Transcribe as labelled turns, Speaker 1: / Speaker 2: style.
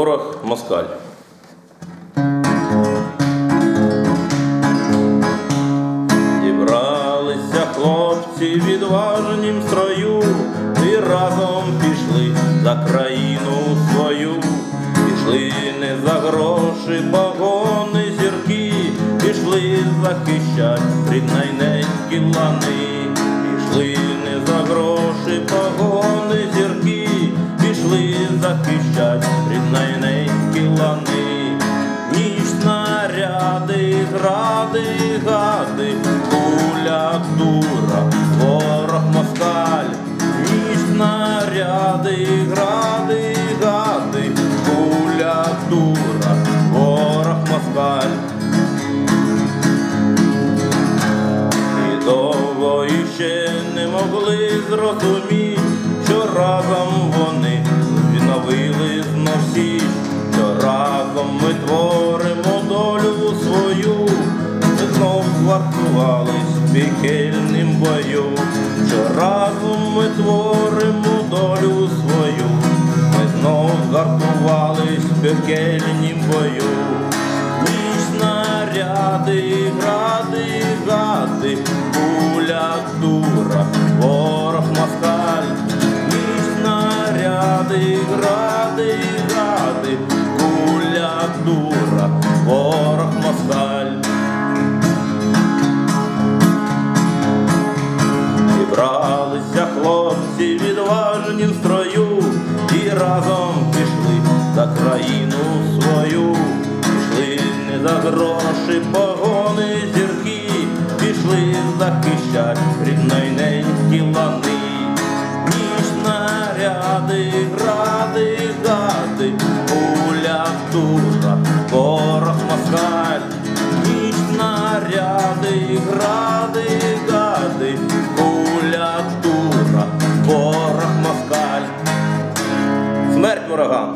Speaker 1: Ворог москаль. Зібралися хлопці відважнім строю, і разом пішли за країну свою, пішли не за гроші, погони зірки, пішли захищать ріднайненькі лани, лани. Ніч снаряди, гради, гади, куля дура, ворог москаль, ніч снаряди, гради, гади, куля дура, ворог москаль. І довго іще не могли зрозуміти, що разом згвартувались в пекельним бою, що разом ми творимо долю свою, ми знов згартувались в пекельнім бою. Ніч снаряди, гради, гади, пуля дура, ворог москаль, ніч снаряди, гради, гади, пуля дура, ворог москаль. країну свою, пішли не за гроші, погони зірки, пішли захищать ріднойненькі лани, ніж наряди, гради, гади, гуля душа, порох москаль, ніж наряди, гради, гади, гуля душа, порох москаль. Смерть ворогам!